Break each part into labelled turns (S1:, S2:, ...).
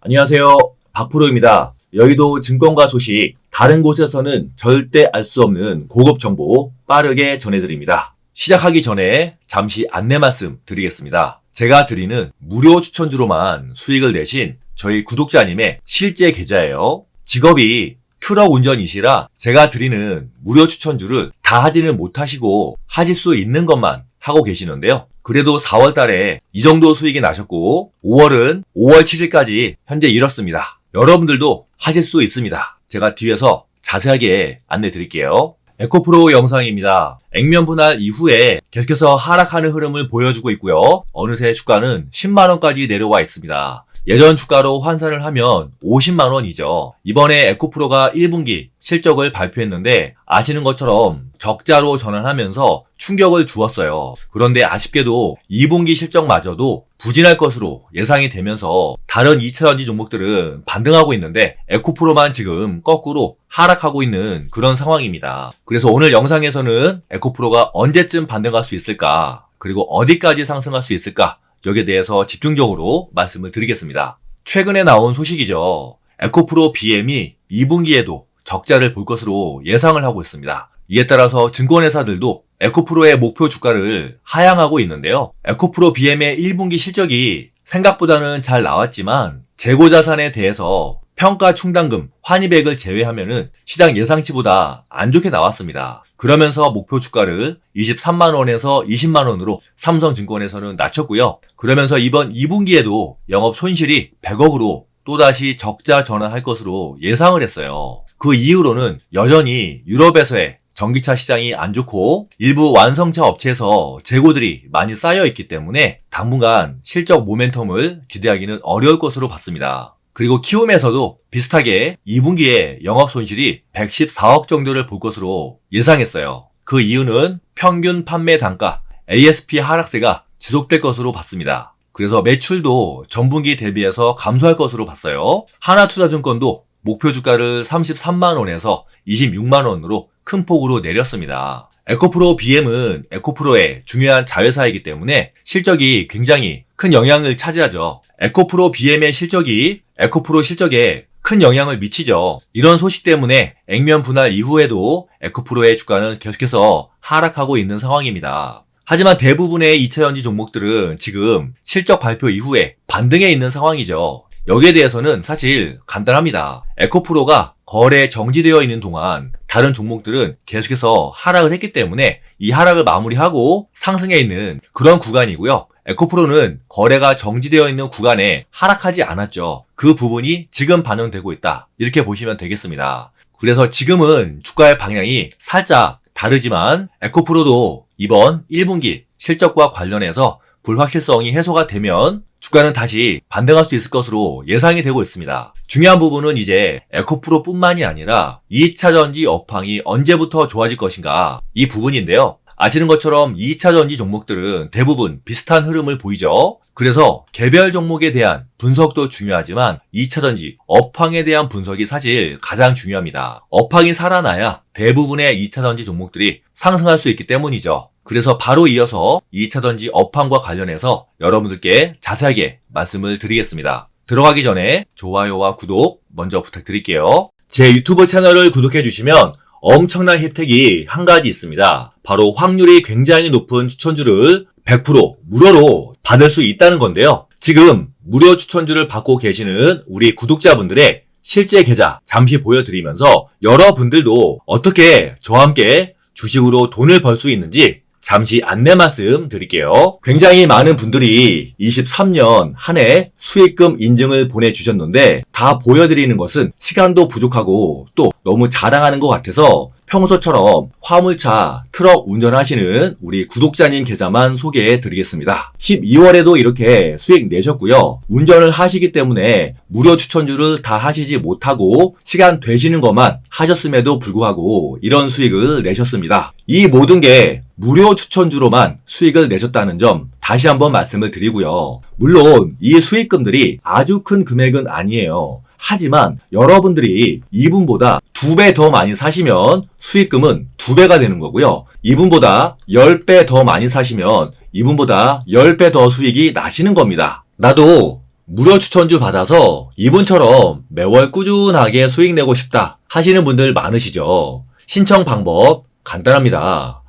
S1: 안녕하세요. 박프로입니다. 여의도 증권가 소식, 다른 곳에서는 절대 알 수 없는 고급 정보 빠르게 전해드립니다. 시작하기 전에 잠시 안내 말씀 드리겠습니다. 제가 드리는 무료 추천주로만 수익을 내신 저희 구독자님의 실제 계좌예요. 직업이 트럭 운전이시라 제가 드리는 무료 추천주를 다 하지는 못하시고 하실 수 있는 것만 하고 계시는데요. 그래도 4월 달에 이 정도 수익이 나셨고 5월은 5월 7일까지 현재 이렇습니다. 여러분들도 하실 수 있습니다. 제가 뒤에서 자세하게 안내 드릴게요. 에코프로 영상입니다. 액면 분할 이후에 계속해서 하락하는 흐름을 보여주고 있고요. 어느새 주가는 10만원까지 내려와 있습니다. 예전 주가로 환산을 하면 50만 원이죠. 이번에 에코프로가 1분기 실적을 발표했는데 아시는 것처럼 적자로 전환하면서 충격을 주었어요. 그런데 아쉽게도 2분기 실적마저도 부진할 것으로 예상이 되면서 다른 2차전지 종목들은 반등하고 있는데 에코프로만 지금 거꾸로 하락하고 있는 그런 상황입니다. 그래서 오늘 영상에서는 에코프로가 언제쯤 반등할 수 있을까? 그리고 어디까지 상승할 수 있을까? 여기에 대해서 집중적으로 말씀을 드리겠습니다. 최근에 나온 소식이죠. 에코프로 BM이 2분기에도 적자를 볼 것으로 예상을 하고 있습니다. 이에 따라서 증권회사들도 에코프로의 목표 주가를 하향하고 있는데요. 에코프로 BM의 1분기 실적이 생각보다는 잘 나왔지만 재고 자산에 대해서 평가 충당금, 환입액을 제외하면은 시장 예상치보다 안 좋게 나왔습니다. 그러면서 목표 주가를 23만 원에서 20만 원으로 삼성증권에서는 낮췄고요. 그러면서 이번 2분기에도 영업 손실이 100억으로 또다시 적자 전환할 것으로 예상을 했어요. 그 이후로는 여전히 유럽에서의 전기차 시장이 안 좋고 일부 완성차 업체에서 재고들이 많이 쌓여 있기 때문에 당분간 실적 모멘텀을 기대하기는 어려울 것으로 봤습니다. 그리고 키움에서도 비슷하게 2분기에 영업 손실이 114억 정도를 볼 것으로 예상했어요. 그 이유는 평균 판매 단가 ASP 하락세가 지속될 것으로 봤습니다. 그래서 매출도 전분기 대비해서 감소할 것으로 봤어요. 하나투자증권도 목표 주가를 33만 원에서 26만 원으로 큰 폭으로 내렸습니다. 에코프로 BM은 에코프로의 중요한 자회사이기 때문에 실적이 굉장히 큰 영향을 차지하죠. 에코프로 BM의 실적이 에코프로 실적에 큰 영향을 미치죠. 이런 소식 때문에 액면 분할 이후에도 에코프로의 주가는 계속해서 하락하고 있는 상황입니다. 하지만 대부분의 2차 전지 종목들은 지금 실적 발표 이후에 반등해 있는 상황이죠. 여기에 대해서는 사실 간단합니다. 에코프로가 거래 정지되어 있는 동안 다른 종목들은 계속해서 하락을 했기 때문에 이 하락을 마무리하고 상승해 있는 그런 구간이고요. 에코프로는 거래가 정지되어 있는 구간에 하락하지 않았죠. 그 부분이 지금 반영되고 있다. 이렇게 보시면 되겠습니다. 그래서 지금은 주가의 방향이 살짝 다르지만 에코프로도 이번 1분기 실적과 관련해서 불확실성이 해소가 되면 주가는 다시 반등할 수 있을 것으로 예상이 되고 있습니다. 중요한 부분은 이제 에코프로 뿐만이 아니라 2차 전지 업황이 언제부터 좋아질 것인가 이 부분인데요. 아시는 것처럼 2차 전지 종목들은 대부분 비슷한 흐름을 보이죠. 그래서 개별 종목에 대한 분석도 중요하지만 2차 전지 업황에 대한 분석이 사실 가장 중요합니다. 업황이 살아나야 대부분의 2차 전지 종목들이 상승할 수 있기 때문이죠. 그래서 바로 이어서 2차 전지 업황과 관련해서 여러분들께 자세하게 말씀을 드리겠습니다. 들어가기 전에 좋아요와 구독 먼저 부탁드릴게요. 제 유튜브 채널을 구독해 주시면 엄청난 혜택이 한 가지 있습니다. 바로 확률이 굉장히 높은 추천주를 100% 무료로 받을 수 있다는 건데요. 지금 무료 추천주를 받고 계시는 우리 구독자분들의 실제 계좌 잠시 보여드리면서 여러분들도 어떻게 저와 함께 주식으로 돈을 벌 수 있는지 잠시 안내 말씀 드릴게요. 굉장히 많은 분들이 23년 한 해 수익금 인증을 보내주셨는데 다 보여드리는 것은 시간도 부족하고 또 너무 자랑하는 것 같아서 평소처럼 화물차, 트럭 운전하시는 우리 구독자님 계좌만 소개해 드리겠습니다. 12월에도 이렇게 수익 내셨고요. 운전을 하시기 때문에 무료 추천주를 다 하시지 못하고 시간 되시는 것만 하셨음에도 불구하고 이런 수익을 내셨습니다. 이 모든 게 무료 추천주로만 수익을 내셨다는 점 다시 한번 말씀을 드리고요. 물론 이 수익금들이 아주 큰 금액은 아니에요. 하지만 여러분들이 이분보다 두 배 더 많이 사시면 수익금은 두 배가 되는 거고요. 이분보다 10배 더 많이 사시면 이분보다 10배 더 수익이 나시는 겁니다. 나도 무료 추천주 받아서 이분처럼 매월 꾸준하게 수익 내고 싶다 하시는 분들 많으시죠? 신청 방법 간단합니다.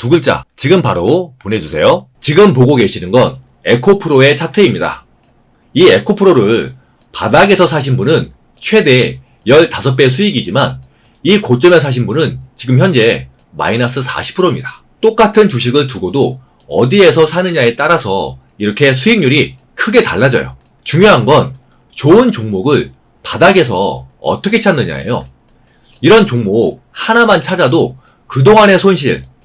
S1: 두 글자 지금 바로 보내주세요. 지금 보고 계시는 건 에코프로의 차트입니다. 이 에코프로를 바닥에서 사신 분은 최대 15배 수익이지만 이 고점에 사신 분은 지금 현재 마이너스 40%입니다. 똑같은 주식을 두고도 어디에서 사느냐에 따라서 이렇게 수익률이 크게 달라져요. 중요한 건 좋은 종목을 바닥에서 어떻게 찾느냐예요. 이런 종목 하나만 찾아도 그동안의 손실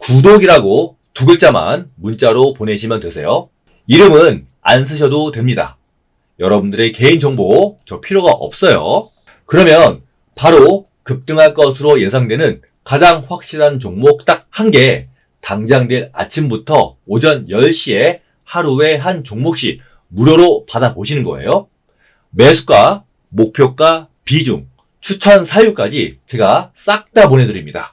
S1: 구독이라고 두 글자만 문자로 보내시면 되세요. 이름은 안 쓰셔도 됩니다. 여러분들의 개인정보 저 필요가 없어요. 그러면 바로 급등할 것으로 예상되는 가장 확실한 종목 딱 한 개, 당장 내일 아침부터 오전 10시에 하루에 한 종목씩 무료로 받아보시는 거예요. 매수가, 목표가, 비중, 추천 사유까지 제가 싹 다 보내드립니다.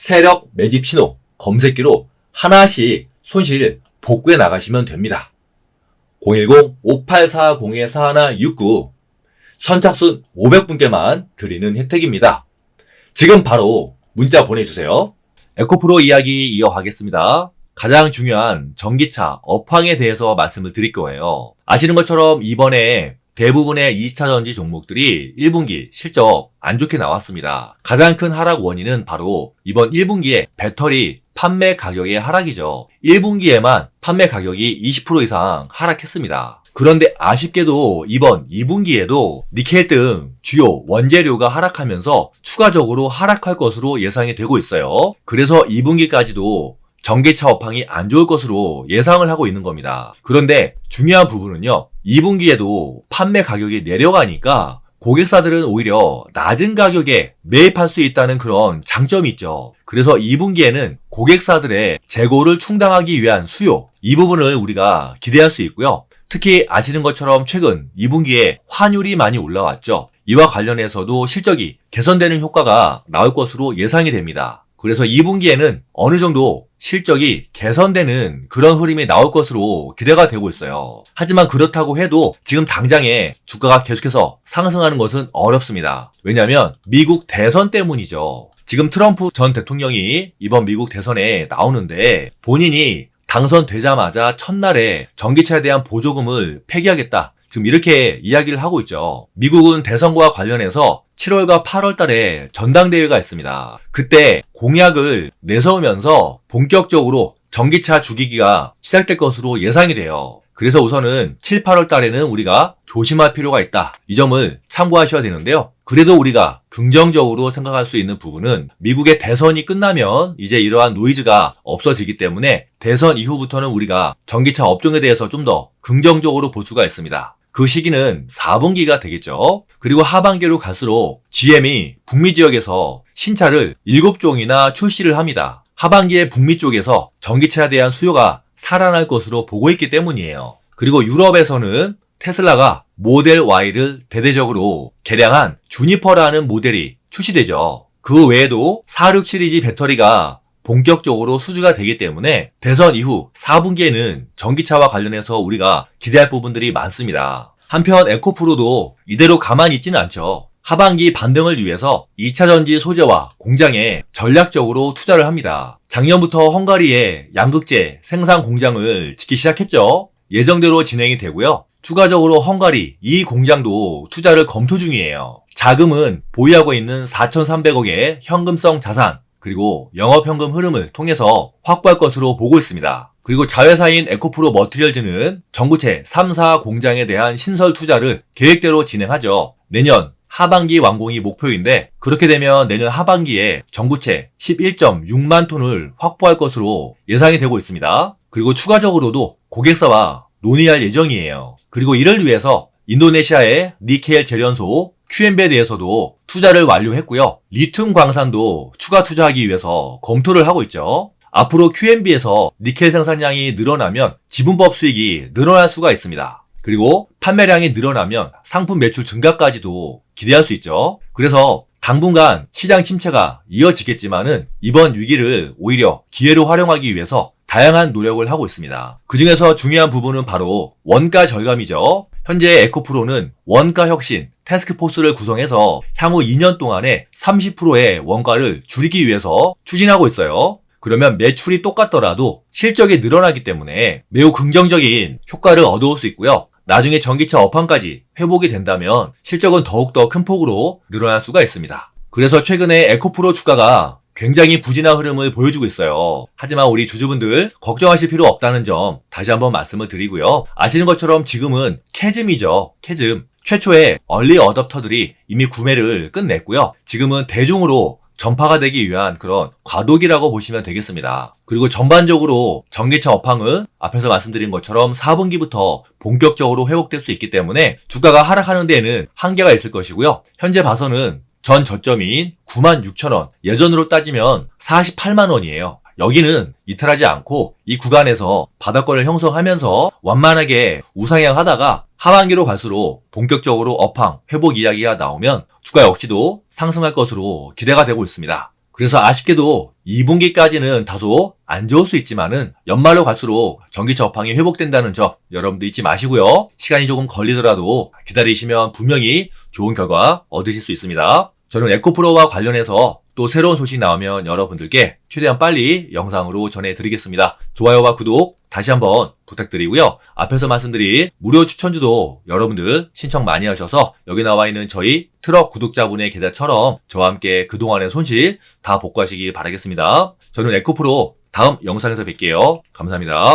S1: 세력 매집 신호 검색기로 하나씩 손실 복구해 나가시면 됩니다. 010-5840-4169 선착순 500분께만 드리는 혜택입니다. 지금 바로 문자 보내주세요. 에코프로 이야기 이어가겠습니다. 가장 중요한 전기차 업황에 대해서 말씀을 드릴 거예요. 아시는 것처럼 이번에 대부분의 2차 전지 종목들이 1분기 실적 안 좋게 나왔습니다. 가장 큰 하락 원인은 바로 이번 1분기에 배터리 판매 가격의 하락이죠. 1분기에만 판매 가격이 20% 이상 하락했습니다. 그런데 아쉽게도 이번 2분기에도 니켈 등 주요 원재료가 하락하면서 추가적으로 하락할 것으로 예상이 되고 있어요. 그래서 2분기까지도 전기차 업황이 안 좋을 것으로 예상을 하고 있는 겁니다. 그런데 중요한 부분은요. 2분기에도 판매 가격이 내려가니까 고객사들은 오히려 낮은 가격에 매입할 수 있다는 그런 장점이 있죠. 그래서 2분기에는 고객사들의 재고를 충당하기 위한 수요, 이 부분을 우리가 기대할 수 있고요. 특히 아시는 것처럼 최근 2분기에 환율이 많이 올라왔죠. 이와 관련해서도 실적이 개선되는 효과가 나올 것으로 예상이 됩니다. 그래서 2분기에는 어느 정도 실적이 개선되는 그런 흐름이 나올 것으로 기대가 되고 있어요. 하지만 그렇다고 해도 지금 당장에 주가가 계속해서 상승하는 것은 어렵습니다. 왜냐하면 미국 대선 때문이죠. 지금 트럼프 전 대통령이 이번 미국 대선에 나오는데 본인이 당선되자마자 첫날에 전기차에 대한 보조금을 폐기하겠다. 지금 이렇게 이야기를 하고 있죠. 미국은 대선과 관련해서 7월과 8월 달에 전당대회가 있습니다. 그때 공약을 내세우면서 본격적으로 전기차 주기기가 시작될 것으로 예상이 돼요. 그래서 우선은 7, 8월 달에는 우리가 조심할 필요가 있다. 이 점을 참고하셔야 되는데요. 그래도 우리가 긍정적으로 생각할 수 있는 부분은 미국의 대선이 끝나면 이제 이러한 노이즈가 없어지기 때문에 대선 이후부터는 우리가 전기차 업종에 대해서 좀 더 긍정적으로 볼 수가 있습니다. 그 시기는 4분기가 되겠죠. 그리고 하반기로 갈수록 GM이 북미 지역에서 신차를 7종이나 출시를 합니다. 하반기에 북미 쪽에서 전기차에 대한 수요가 살아날 것으로 보고 있기 때문이에요. 그리고 유럽에서는 테슬라가 모델 Y를 대대적으로 개량한 주니퍼라는 모델이 출시되죠. 그 외에도 46 시리즈 배터리가 본격적으로 수주가 되기 때문에 대선 이후 4분기에는 전기차와 관련해서 우리가 기대할 부분들이 많습니다. 한편 에코프로도 이대로 가만히 있지는 않죠. 하반기 반등을 위해서 2차 전지 소재와 공장에 전략적으로 투자를 합니다. 작년부터 헝가리에 양극재 생산 공장을 짓기 시작했죠. 예정대로 진행이 되고요. 추가적으로 헝가리 이 공장도 투자를 검토 중이에요. 자금은 보유하고 있는 4,300억의 현금성 자산 그리고 영업현금 흐름을 통해서 확보할 것으로 보고 있습니다. 그리고 자회사인 에코프로 머티리얼즈는 전구체 3, 4 공장에 대한 신설 투자를 계획대로 진행하죠. 내년 하반기 완공이 목표인데 그렇게 되면 내년 하반기에 전구체 11.6만 톤을 확보할 것으로 예상이 되고 있습니다. 그리고 추가적으로도 고객사와 논의할 예정이에요. 그리고 이를 위해서 인도네시아의 니켈 재련소 QMB에 대해서도 투자를 완료했고요. 리튬 광산도 추가 투자하기 위해서 검토를 하고 있죠. 앞으로 QMB에서 니켈 생산량이 늘어나면 지분법 수익이 늘어날 수가 있습니다. 그리고 판매량이 늘어나면 상품 매출 증가까지도 기대할 수 있죠. 그래서 당분간 시장 침체가 이어지겠지만은 이번 위기를 오히려 기회로 활용하기 위해서 다양한 노력을 하고 있습니다. 그 중에서 중요한 부분은 바로 원가 절감이죠. 현재 에코프로는 원가 혁신 태스크포스를 구성해서 향후 2년 동안에 30%의 원가를 줄이기 위해서 추진하고 있어요. 그러면 매출이 똑같더라도 실적이 늘어나기 때문에 매우 긍정적인 효과를 얻어올 수 있고요. 나중에 전기차 업황까지 회복이 된다면 실적은 더욱더 큰 폭으로 늘어날 수가 있습니다. 그래서 최근에 에코프로 주가가 굉장히 부진한 흐름을 보여주고 있어요. 하지만 우리 주주분들 걱정하실 필요 없다는 점 다시 한번 말씀을 드리고요. 아시는 것처럼 지금은 캐즘이죠. 캐즘. 최초의 얼리 어답터들이 이미 구매를 끝냈고요. 지금은 대중으로 전파가 되기 위한 그런 과도기라고 보시면 되겠습니다. 그리고 전반적으로 전기차 업황은 앞에서 말씀드린 것처럼 4분기부터 본격적으로 회복될 수 있기 때문에 주가가 하락하는 데에는 한계가 있을 것이고요. 현재 봐서는 전 저점인 96,000원, 예전으로 따지면 48만 원이에요. 여기는 이탈하지 않고 이 구간에서 바닥권을 형성하면서 완만하게 우상향 하다가 하반기로 갈수록 본격적으로 업황, 회복 이야기가 나오면 주가 역시도 상승할 것으로 기대가 되고 있습니다. 그래서 아쉽게도 2분기까지는 다소 안 좋을 수 있지만은 연말로 갈수록 전기차 업황이 회복된다는 점 여러분도 잊지 마시고요. 시간이 조금 걸리더라도 기다리시면 분명히 좋은 결과 얻으실 수 있습니다. 저는 에코프로와 관련해서 또 새로운 소식 나오면 여러분들께 최대한 빨리 영상으로 전해드리겠습니다. 좋아요와 구독 다시 한번 부탁드리고요. 앞에서 말씀드린 무료 추천주도 여러분들 신청 많이 하셔서 여기 나와 있는 저희 트럭 구독자분의 계좌처럼 저와 함께 그동안의 손실 다 복구하시기 바라겠습니다. 저는 에코프로 다음 영상에서 뵐게요. 감사합니다.